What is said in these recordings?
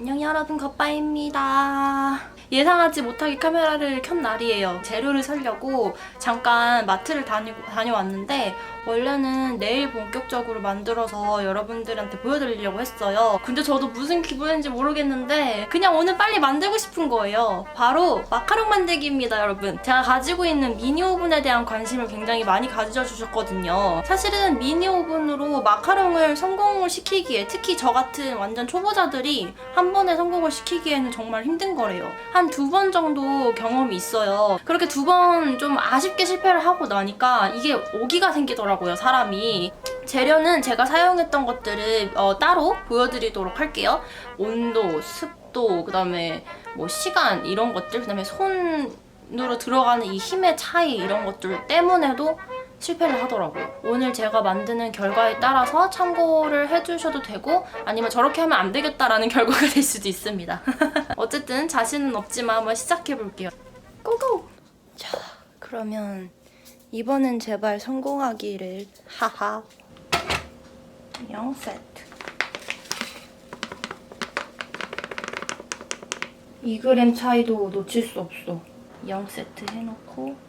안녕 여러분 겉바입니다. 예상하지 못하게 카메라를 켠 날이에요. 재료를 사려고 잠깐 마트를 다니고, 다녀왔는데 원래는 내일 본격적으로 만들어서 여러분들한테 보여드리려고 했어요. 근데 저도 무슨 기분인지 모르겠는데 그냥 오늘 빨리 만들고 싶은 거예요. 바로 마카롱 만들기입니다, 여러분. 제가 가지고 있는 미니 오븐에 대한 관심을 굉장히 많이 가져 주셨거든요. 사실은 미니 오븐으로 마카롱을 성공을 시키기에 특히 저 같은 완전 초보자들이 한 번에 성공을 시키기에는 정말 힘든 거래요. 한 두 번 정도 경험이 있어요. 그렇게 두 번 좀 아쉽게 실패를 하고 나니까 이게 오기가 생기더라고요, 사람이. 재료는 제가 사용했던 것들을 어, 따로 보여드리도록 할게요. 온도, 습도, 그 다음에 뭐 시간 이런 것들, 그 다음에 손으로 들어가는 이 힘의 차이 이런 것들 때문에도 실패를 하더라고요. 오늘 제가 만드는 결과에 따라서 참고를 해주셔도 되고 아니면 저렇게 하면 안 되겠다라는 결과가 될 수도 있습니다. 어쨌든 자신은 없지만 한번 시작해볼게요. 고고! 자, 그러면 이번엔 제발 성공하기를 하하 0세트 2g 차이도 놓칠 수 없어 0세트 해놓고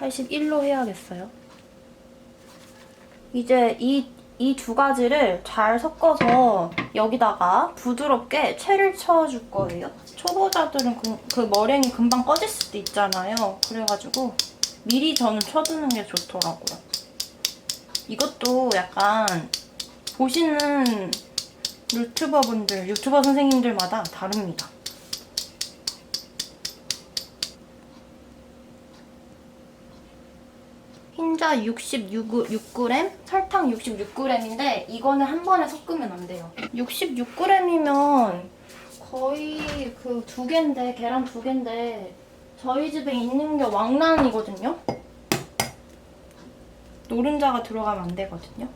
81로 해야겠어요 이제 이 이 두 가지를 잘 섞어서 여기다가 부드럽게 채를 쳐줄 거예요. 초보자들은 그, 그 머랭이 금방 꺼질 수도 있잖아요. 그래가지고 미리 저는 쳐두는 게 좋더라고요. 이것도 약간 보시는 유튜버분들, 유튜버 선생님들마다 다릅니다. 흰자 66g, 설탕 66g인데 이거는 한 번에 섞으면 안 돼요. 66g이면 거의 그 두 개인데 계란 두 개인데 저희 집에 있는 게 왕란이거든요. 노른자가 들어가면 안 되거든요.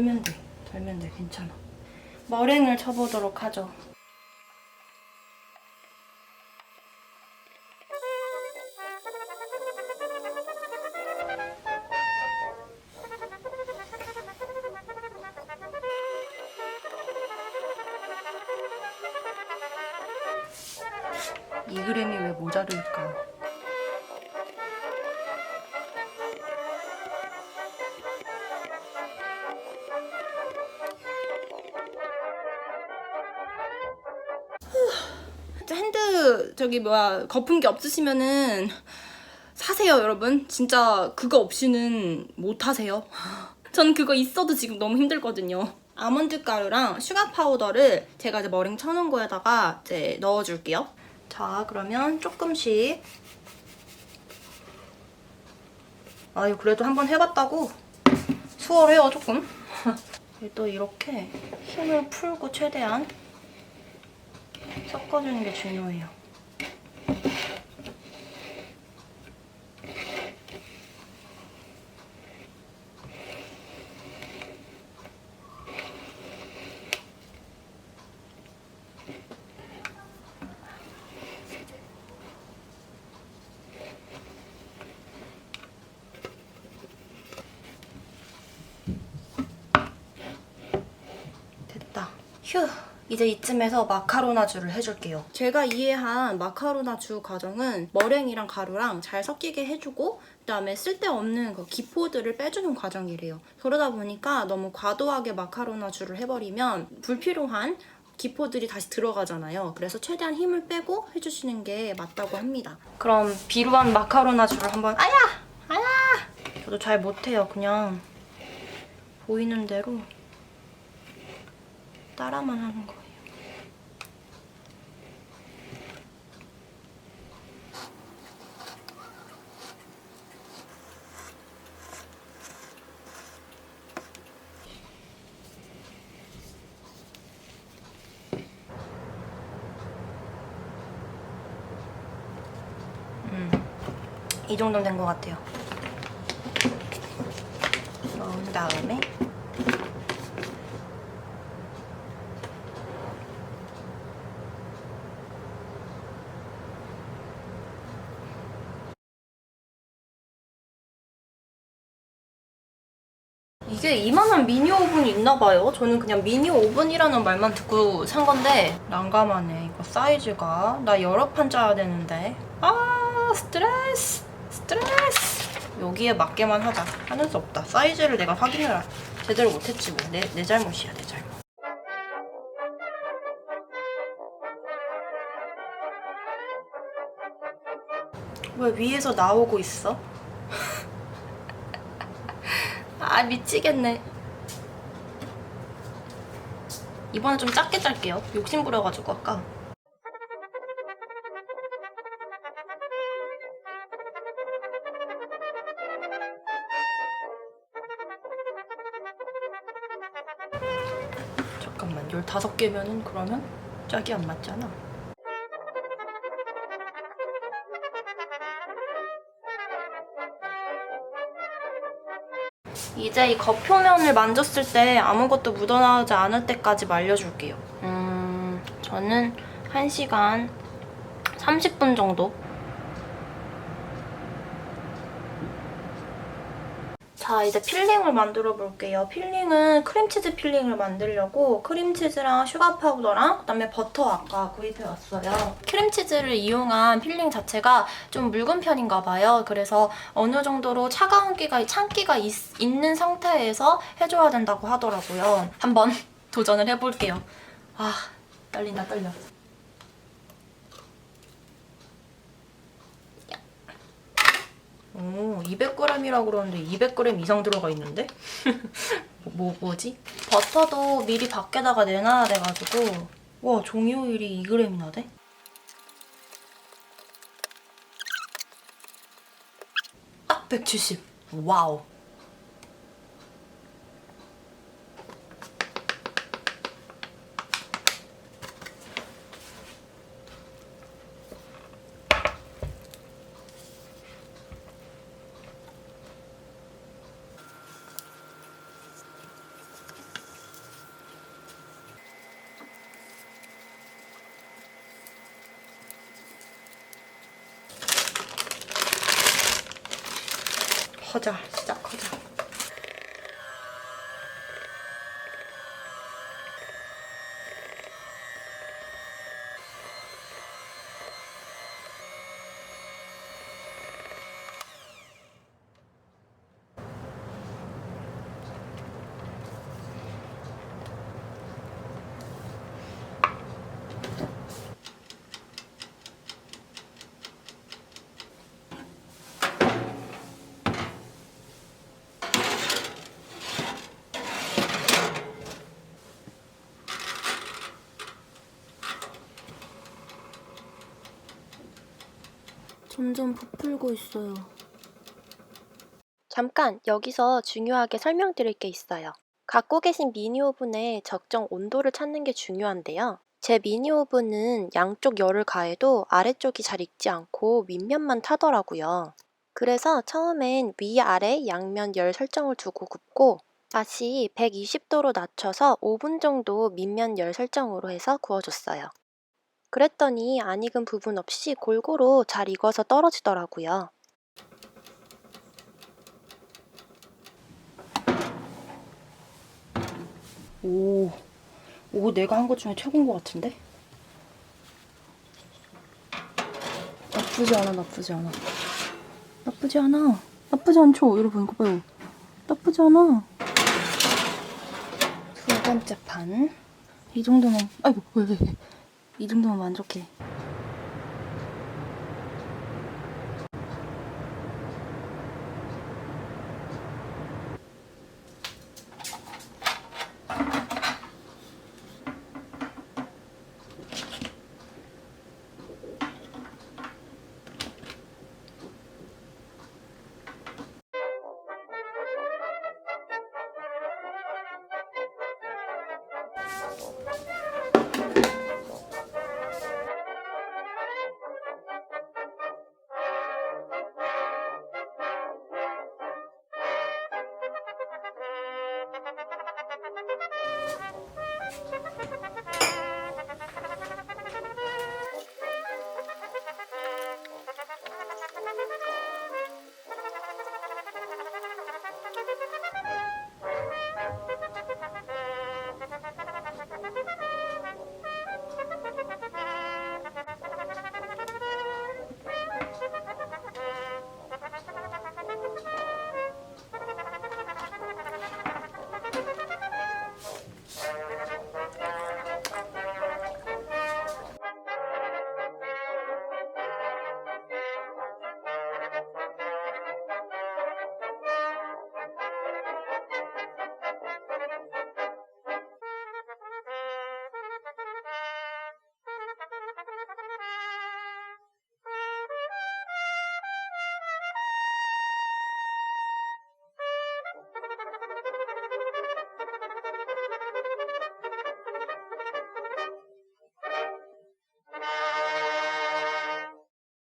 덜면 돼. 덜면 돼. 괜찮아. 머랭을 쳐보도록 하죠. 이 그램이 왜 모자랄까? 저기 뭐야 거품기 없으시면은 사세요 여러분. 진짜 그거 없이는 못 하세요. 전 그거 있어도 지금 너무 힘들거든요. 아몬드 가루랑 슈가 파우더를 제가 이제 머랭 쳐놓은 거에다가 이제 넣어줄게요. 자 그러면 조금씩. 아유 그래도 한번 해봤다고? 수월해요 조금. 또 이렇게 힘을 풀고 최대한 섞어주는 게 중요해요. 됐다. 휴. 이제 이쯤에서 마카로나주를 해줄게요. 제가 이해한 마카로나주 과정은 머랭이랑 가루랑 잘 섞이게 해주고 그다음에 쓸데없는 그 기포들을 빼주는 과정이래요. 그러다 보니까 너무 과도하게 마카로나주를 해버리면 불필요한 기포들이 다시 들어가잖아요. 그래서 최대한 힘을 빼고 해주시는 게 맞다고 합니다. 그럼 비루한 마카로나주를 한번 아야! 아야! 저도 잘 못해요. 그냥 보이는 대로 따라만 하는 거예요. 음, 이 정도면 된것 같아요. 넣은 다음에 이게 이만한 미니 오븐이 있나 봐요. 저는 그냥 미니 오븐이라는 말만 듣고 산 건데 난감하네. 이거 사이즈가 나 여러 판 짜야 되는데. 아 스트레스 스트레스. 여기에 맞게만 하자. 하는 수 없다. 사이즈를 내가 확인을 하- 제대로 못했지 뭐. 내, 내 잘못이야 내 잘못. 왜 위에서 나오고 있어? 아 미치겠네. 이번엔 좀 작게 짤게요. 욕심 부려가지고 아까. 잠깐만 15개면은 그러면 짝이 안 맞잖아. 이제 이 겉표면을 만졌을 때 아무것도 묻어나오지 않을 때까지 말려줄게요. 음, 저는 1시간 30분 정도. 자, 이제 필링을 만들어 볼게요. 필링은 크림치즈 필링을 만들려고 크림치즈랑 슈가 파우더랑 그다음에 버터 아까 구입해 왔어요. 크림치즈를 이용한 필링 자체가 좀 묽은 편인가 봐요. 그래서 어느 정도로 차가운 기가 찬기가 있, 있는 상태에서 해줘야 된다고 하더라고요. 한번 도전을 해볼게요. 아, 떨린다 떨려. 오, 200g이라고 그러는데 200g 이상 들어가 있는데? 뭐, 뭐, 뭐지? 버터도 미리 밖에다가 내놔야 돼가지고 와, 종이 오일이 2g이나 돼? 딱 170. 와우. 진짜 커자. 점점 부풀고 있어요. 잠깐 여기서 중요하게 설명드릴 게 있어요. 갖고 계신 미니 오븐의 적정 온도를 찾는 게 중요한데요. 제 미니 오븐은 양쪽 열을 가해도 아래쪽이 잘 익지 않고 윗면만 타더라고요. 그래서 처음엔 위아래 양면 열 설정을 두고 굽고 다시 120도로 낮춰서 5분 정도 밑면 열 설정으로 해서 구워줬어요. 그랬더니 안 익은 부분 없이 골고루 잘 익어서 떨어지더라고요. 오, 오, 내가 한 것 중에 최고인 것 같은데? 나쁘지 않아, 나쁘지 않아. 나쁘지 않아. 나쁘지 않죠? 여러분, 이거 봐요. 나쁘지 않아. 두 번째 판. 이 정도면, 아이고, 왜, 왜, 왜. 이 정도면 만족해.